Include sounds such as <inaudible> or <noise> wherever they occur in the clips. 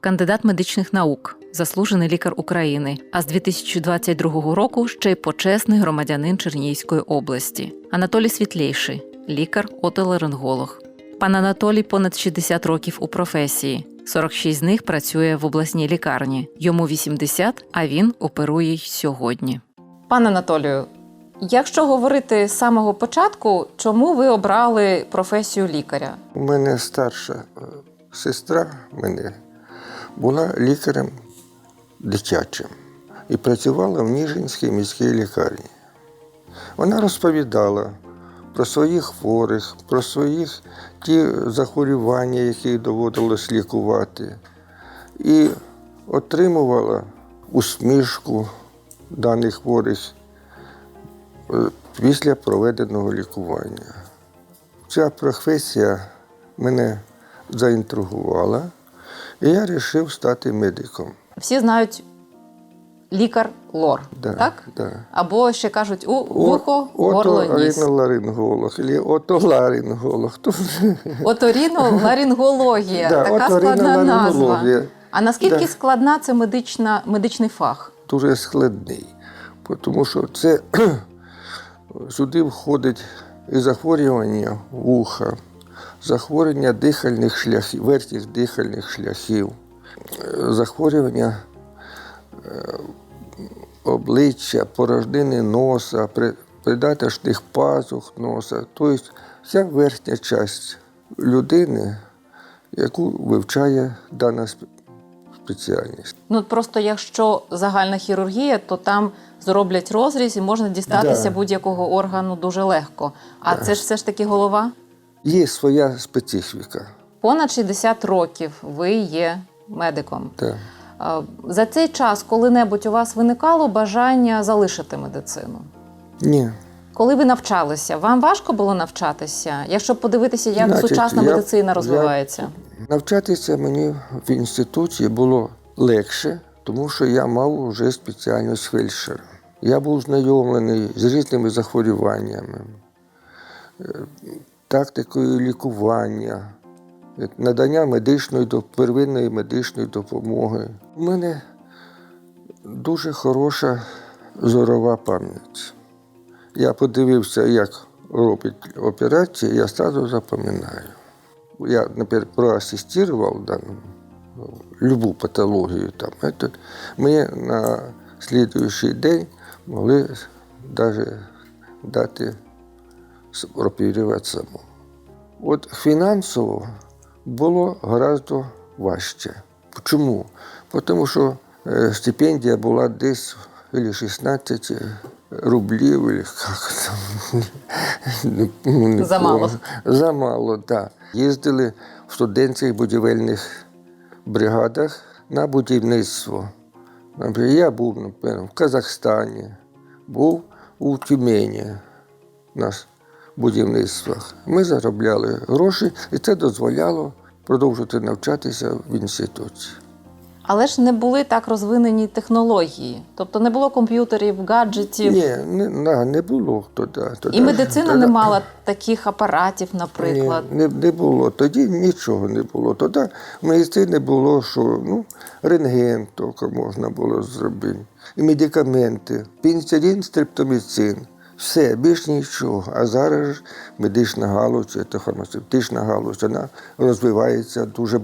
кандидат медичних наук, заслужений лікар України, а з 2022 року ще й почесний громадянин Чернігівської області. Анатолій Світлейший, лікар, отоларинголог. Пан Анатолій понад 60 років у професії. 46 з них працює в обласній лікарні. Йому 80, а він оперує й сьогодні. Пане Анатолію, якщо говорити з самого початку, чому ви обрали професію лікаря? У мене старша е, сестра мене була лікарем дитячим і працювала в Ніжинській міській лікарні. Вона розповідала про своїх хворих, про своїх ті захворювання, які доводилось лікувати, і отримувала усмішку даних хворих е, після проведеного лікування. Ця професія мене заінтригувала, і я вирішив стати медиком. Всі знають лікар лор, Да, так? Да. Або ще кажуть у вухо, горло, ніс. Оториноларинголог, отоларинголог. Оторіноларингологія, Да, така складна назва. А наскільки Да. складна це медична, медичний фах? дуже складний, тому що це <clears throat> сюди входить і захворювання вуха, захворювання дихальних шляхів, верхніх дихальних шляхів, е, захворювання е, обличчя, порожнини носа, при- придаточних пазух носа, тобто вся верхня частина людини, яку вивчає дана спеціальність. Ну просто якщо загальна хірургія, то там зроблять розріз і можна дістатися Да. будь-якого органу дуже легко. А це ж все ж таки голова. Є своя специфіка. Понад 60 років ви є медиком. Так. За цей час коли-небудь у вас виникало бажання залишити медицину? Ні. Коли ви навчалися, вам важко було навчатися? Якщо подивитися, як Значить, сучасна я- медицина я- розвивається? Навчатися мені в інституті було легше, тому що я мав вже спеціальність фельдшера. Я був знайомлений з різними захворюваннями, е, тактикою лікування, надання медичної первинної медичної допомоги. У мене дуже хороша зорова пам'ять. Я подивився, як робить операції, я одразу запам'ятаю. Я, наприклад, проассистировал данную ну, любу патологію там. Это, на слідуючий день могли навіть дати с- оперувати. От фінансово було гораздо важче. Чому? Тому що е, стипендія була десь или 16 рублів, или як там. ну, Замало. Замало, так. Да. Їздили в студентських будівельних бригадах на будівництво. Наприклад, я був наприклад, в Казахстані, був у Тюмені на будівництвах. Ми заробляли гроші, і це дозволяло продовжувати навчатися в інституті. Але ж не були так розвинені технології, тобто не було комп'ютерів, гаджетів, Ні, не, не було тоді. тоді і медицина тоді- не мала таких апаратів, наприклад. Ні, не, не було. Тоді нічого не було. Тоді в медицині було, що ну, рентген тільки можна було зробити. І медикаменти, пеніцилін, стрептоміцин. Все, більш нічого. А зараз ж медична галузь, це фармацевтична галузь, вона розвивається дуже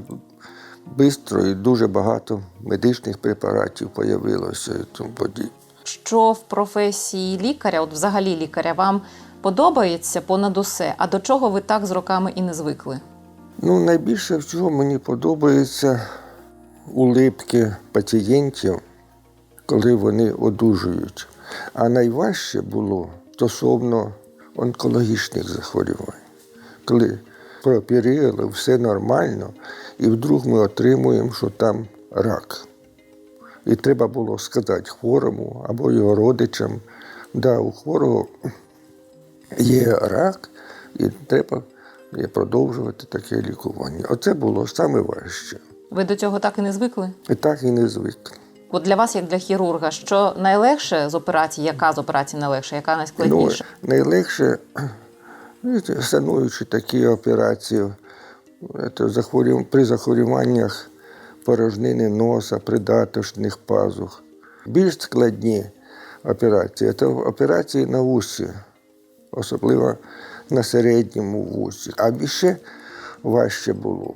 швидко і дуже багато медичних препаратів з'явилося і тому подібне. Що в професії лікаря, от взагалі лікаря, вам подобається понад усе, а до чого ви так з роками і не звикли? Ну, найбільше всього мені подобаються улипки пацієнтів, коли вони одужують. А найважче було стосовно онкологічних захворювань, коли прооперували, все нормально, і вдруг ми отримуємо, що там рак. І треба було сказати хворому або його родичам, да, у хворого є рак, і треба продовжувати таке лікування. Оце було саме важче. Ви до цього так і не звикли? І так і не звик. От для вас, як для хірурга, що найлегше з операцій, яка з операцій найлегша, яка найскладніша? Ну, найлегше, знаєте, такі операції, це захворювання, при захворюваннях порожнини носа, придаточних пазух. Більш складні операції це операції на вусі, особливо на середньому вусі. А більше важче було.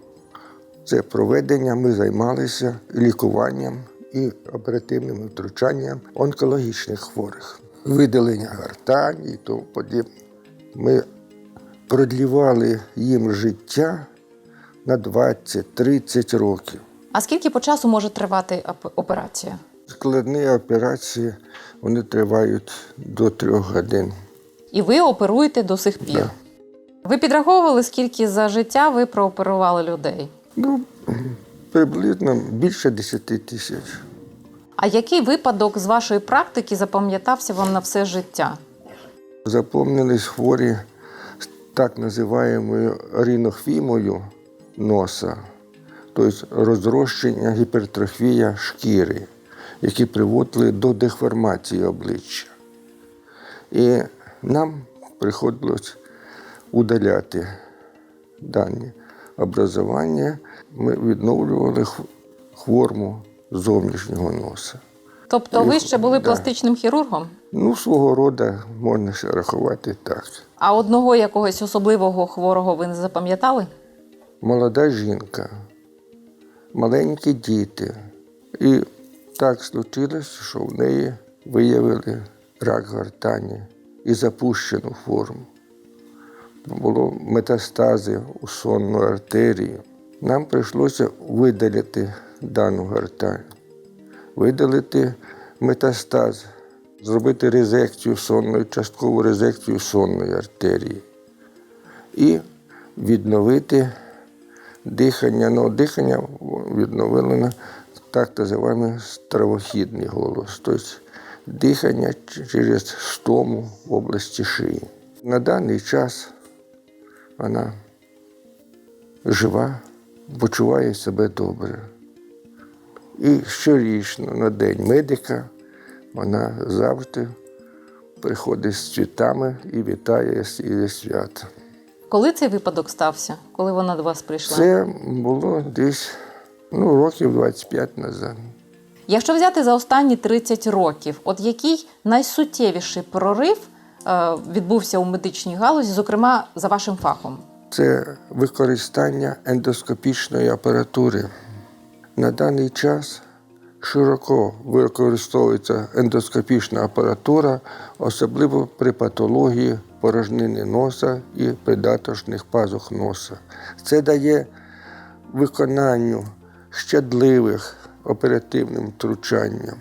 Це проведення, ми займалися лікуванням і оперативним втручанням онкологічних хворих, видалення гортані і тому подібне. Ми продлівали їм життя на 20-30 років. А скільки по часу може тривати операція? Складні операції вони тривають до трьох годин. І ви оперуєте до сих пір. Да. Ви підраховували, скільки за життя ви прооперували людей? Ну, приблизно більше 10 тисяч. А який випадок з вашої практики запам'ятався вам на все життя? Запомнились хворі з так називаємою ринохвімою носа, тобто розрощення, гіпертрофія шкіри, які приводили до деформації обличчя. І нам приходилось удаляти дані образування. Ми відновлювали хворму зовнішнього носа. Тобто ви ще були да. пластичним хірургом? Ну, свого роду можна ще рахувати так. А одного якогось особливого хворого ви не запам'ятали? Молода жінка, маленькі діти. І так случилось, що в неї виявили рак гортані і запущену форму. Було метастази у сонну артерію. Нам прийшлося видалити дану гортань, видалити метастаз, зробити резекцію сонної, часткову резекцію сонної артерії і відновити дихання. Ну, дихання відновили на так називаємо стравохідний голос, тобто дихання через стому в області шиї. На даний час вона жива, почуває себе добре. І щорічно на День медика вона завжди приходить з цвітами і вітає з її свята. Коли цей випадок стався? Коли вона до вас прийшла? Це було десь ну, років 25 назад. Якщо взяти за останні 30 років, от який найсуттєвіший прорив відбувся у медичній галузі, зокрема за вашим фахом? Це використання ендоскопічної апаратури. На даний час широко використовується ендоскопічна апаратура, особливо при патології порожнини носа і придаточних пазух носа. Це дає виконанню щадливих оперативним втручанням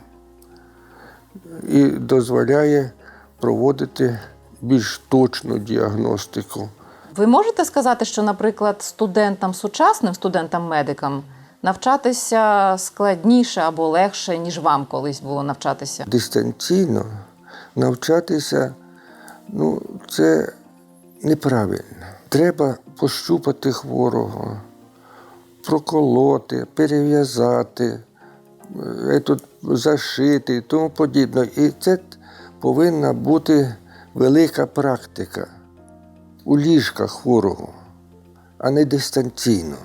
і дозволяє проводити більш точну діагностику. Ви можете сказати, що, наприклад, студентам сучасним студентам-медикам навчатися складніше або легше, ніж вам колись було навчатися? дистанційно навчатися, ну, це неправильно. Треба пощупати хворого, проколоти, перев'язати, е, зашити і тому подібне. І це повинна бути велика практика у ліжках хворого, а не дистанційно.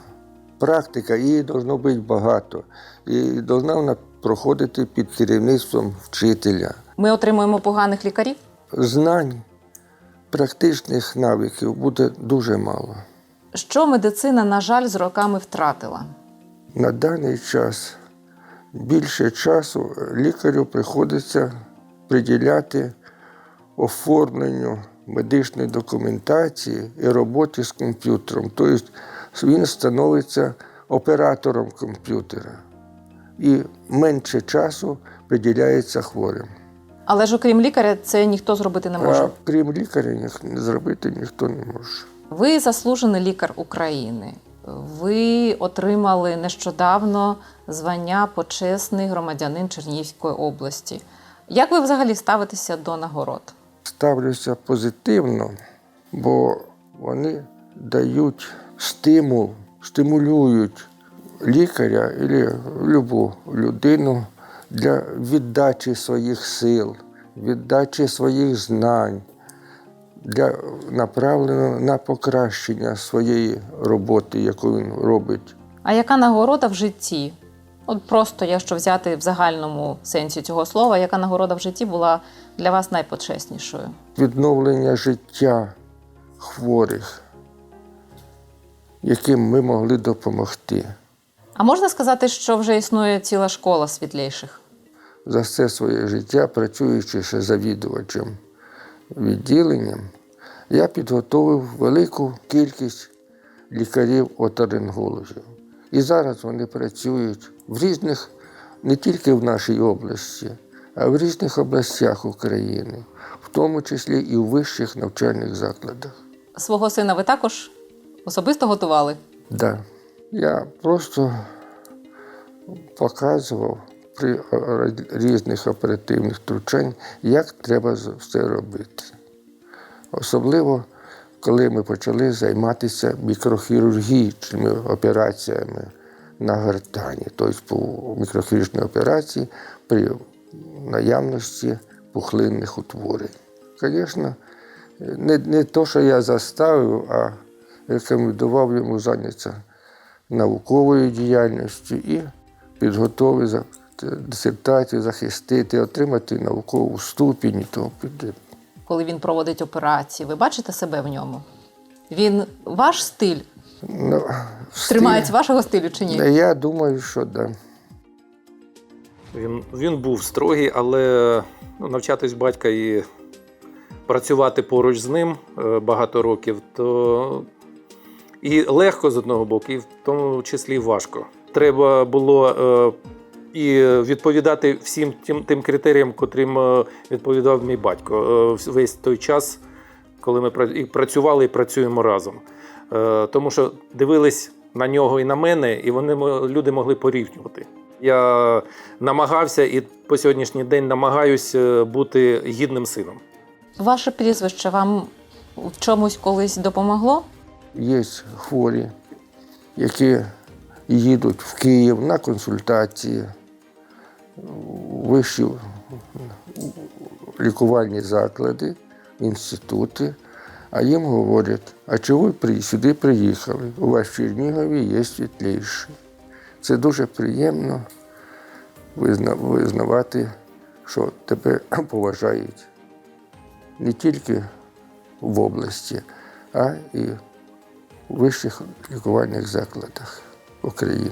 Практика її должно бути багато. І должна вона проходити під керівництвом вчителя. Ми отримуємо поганих лікарів? Знань, практичних навиків буде дуже мало. Що медицина, на жаль, з роками втратила? На даний час більше часу лікарю приходиться приділяти оформленню медичної документації і роботі з комп'ютером. Тобто він становиться оператором комп'ютера і менше часу приділяється хворим. Але ж окрім лікаря, це ніхто зробити не може. А крім лікаря, ніх- зробити ніхто не може. Ви заслужений лікар України. Ви отримали нещодавно звання почесний громадянин Чернігівської області. Як ви взагалі ставитеся до нагород? ставлюся позитивно, бо вони дають стимул, стимулюють лікаря або любу людину для віддачі своїх сил, віддачі своїх знань, для направлено на покращення своєї роботи, яку він робить. А яка нагорода в житті От просто, якщо взяти в загальному сенсі цього слова, яка нагорода в житті була для вас найпочеснішою? Відновлення життя хворих, яким ми могли допомогти. А можна сказати, що вже існує ціла школа світлейших? За все своє життя, працюючи ще завідувачем відділенням, я підготовив велику кількість лікарів-оторингологів. І зараз вони працюють в різних, не тільки в нашій області, а в різних областях України, в тому числі і в вищих навчальних закладах. Свого сина ви також особисто готували? Да. Я просто показував при різних оперативних втручань, як треба все робити. Особливо, коли ми почали займатися мікрохірургічними операціями на гортані, тобто по мікрохірургічній операції при наявності пухлинних утворень. Звісно, не, не то, що я заставив, а рекомендував йому зайнятися науковою діяльністю і підготовив дисертацію, захистити, отримати наукову ступінь і тому. Коли він проводить операції, ви бачите себе в ньому? Він ваш стиль Ну, тримається вашого стилю чи ні? стиль- Я думаю, що да. Він, він був строгий, але ну, навчатись батька і працювати поруч з ним е, багато років, то і легко з одного боку, і в тому числі важко. Треба було е, і відповідати всім тим, тим критеріям, котрим е, відповідав мій батько е, весь той час, коли ми і працювали і працюємо разом. Е, Тому що дивились на нього і на мене, і вони мо- люди могли порівнювати. Я намагався і по сьогоднішній день намагаюсь бути гідним сином. Ваше прізвище вам в чомусь колись допомогло? Є хворі, які їдуть в Київ на консультації, вищі лікувальні заклади, інститути, а їм говорять, а чого ви сюди приїхали? У вас в Чернігові є світліші. Це дуже приємно визнавати, що тебе <clears throat> поважають не тільки в області, а і у вищих лікувальних закладах України.